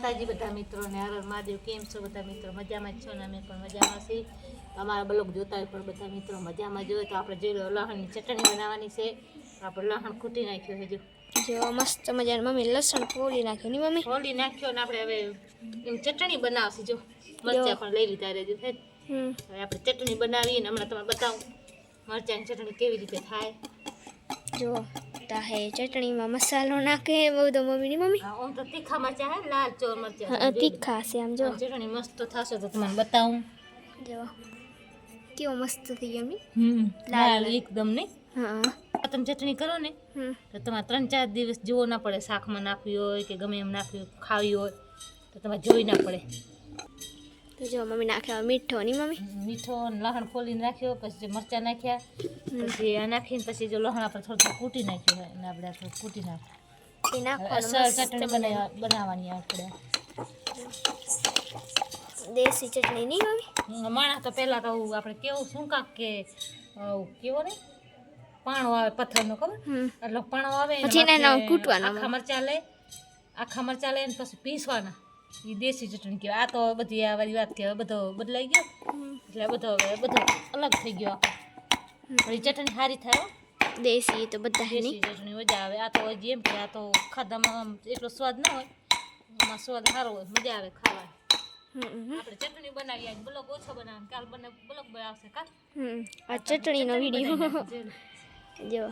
માતાજી બધા મિત્રોને હર મહાદેવ કેમ છો બધા મિત્રો? મજામાં જ છો ને? અમે પણ મજામાં છીએ. અમારા બ્લોગ જોતા હોય પણ બધા મિત્રો મજામાં જોઈએ તો આપણે જોઈ લો લહણની ચટણી બનાવવાની છે. આપણે લહણ ખૂટી નાખ્યું છે જો. જો મસ્ત મજાની મમ્મી લસણ ફોલી નાખ્યું ની મમ્મી? ફોલી નાખ્યો ને આપણે હવે એમ ચટણી બનાવશે જો. મરચાં પણ લઈ લીધા રહેજો હે. હવે આપણે ચટણી બનાવીએ ને હમણાં તમે બતાવું. મરચાંની ચટણી કેવી રીતે થાય. જો. તાહે ચટણીમાં મસાલો નાખે બહુ તો મમ્મીની મમ્મી હા, આમ તો તીખા મરચાં હે લાલ ચોર મરચાં હા, તીખા છે આમ જો આમ ચટણી મસ્ત થશે તો તમને બતાવું જો કેવો મસ્ત થઈ ગયો મમ્મી હમ લાલ. લાલ એકદમ નહીં હા આ તમે ચટણી કરો ને હમ તો તમારે ત્રણ ચાર દિવસ જોવો ના પડે શાકમાં નાખવી હોય કે ગમે એમ નાખવી હોય, ખાવી હોય તો તમારે જોઈ ના પડે તો જો મમ્મી નાખ્યા મીઠો ની મમ્મી મીઠો અને લસણ ફોલીને રાખ્યો પછી જે મરચાં નાખ્યા પછી આ નાખીને પછી જો લસણ આપણે થોડું થોડું કૂટી નાખ્યું હોય અને આપણે થોડું કૂટી બનાવવા બનાવવાની આપણે. દેશી ચટણી નહીં હમ, માણસ તો પહેલાં તો આપણે કેવું શું કાંક કે કેવો ને? પાણો આવે પથ્થરનો ખબર? એટલે પાણો આવે પછી કૂટવાનો. આખા મરચા લે આખા મરચાં લઈને પછી પીસવાના. એ દેશી ચટણી કહેવાય. આ તો બધી આ વાળી વાત કહેવાય બધો બદલાઈ ગયો. એટલે બધો હવે બધો અલગ થઈ ગયો આખો. ચટણી સારી થાય દેશી તો બધા દેશી ચટણી મજા આવે. આ તો જેમ કે આ તો ખાધામાં એટલો સ્વાદ ના હોય. એમાં સ્વાદ સારો હોય મજા આવે આપણે ચટણી બનાવીએ આજ ઓછો બનાવે કાલ બને બનાવશે કાલ. આ ચટણીનો વીડિયો. જો.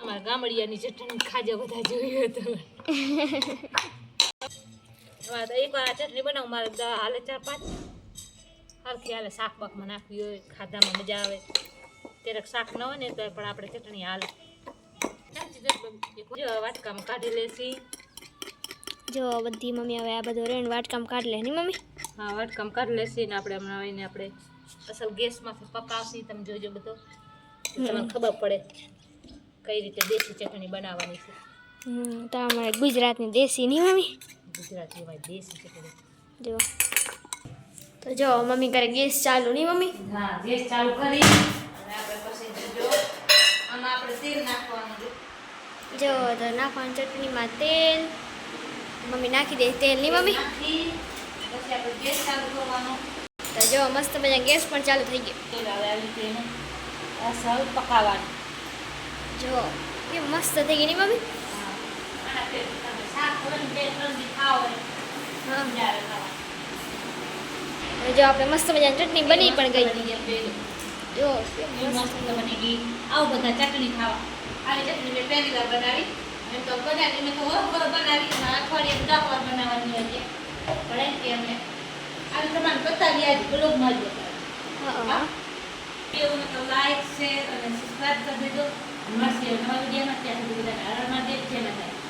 અમારા ગામડિયાની ચટણી ખાજા બધા જોઈએ તો. એકવાર આ ચટણી બનાવું. મારે હાલે ચાર પાંચ. હરખી હાલે શાક બાકમાં નાખવી હોય ખાધામાં મજા આવે. ક્યારેક શાક ન હોય ને તો પણ આપણે ચટણી હાલે. જો વાટકામાં કાઢી લેશી. જો બધી મમ્મી હવે આ બધું રેણ વાટકામ કાઢ લે ની મમ્મી? હા વાટકામ કાઢી લેશી ને આપણે હમણાં આવીને આપણે અસલ ગેસમાંથી પકાવશી તમે જોજો બધો. તમને ખબર પડે કઈ રીતે દેશી ચટણી બનાવવાની છે. તો અમારે ગુજરાતની દેશી ની મમ્મી? ગુજરાતી અમારી દેશી ચટણી. જો. તો જો મમ્મી કરે ગેસ ચાલુ નહીં મમ્મી? હા ગેસ ચાલુ કરી. આમાં આપણે તેલ નાખવાનું છે. જો તો નાખવાનું ચટણીમાં તેલ. મમ્મી નાખી દે તેલ નહીં મમ્મી. પછી આપણે ગેસ ચાલુ કરવાનો. તો જો મસ્ત મજા ગેસ પણ ચાલુ થઈ ગયો. તેલ આવે આવી રીતે એને અસલ પકાવવાનું. જો એ મસ્ત થઈ ગઈ નહીં મમ્મી? જો આપણે મસ્ત મજાની ચટણી બની પણ ગઈ. જો મસ્ત બની ગઈ આવું બધા ચટણી ખાવા. આવી ચટણી મેં પહેલી વાર બનાવી. એમ તો બનાવી મેં તો વર બનાવી. અને અઠવાડિયે દસ વાર બનાવવાની પણ એમ કે અમે આવી તમારે બતાવી આજ બ્લોગમાં જ બતાવી. એવું તો લાઈક શેર અને સબસ્ક્રાઇબ કરી દેજો. મળશે નવા વિડીયોમાં ત્યાં સુધી બધાને હર મહાદેવ જય માતાજી.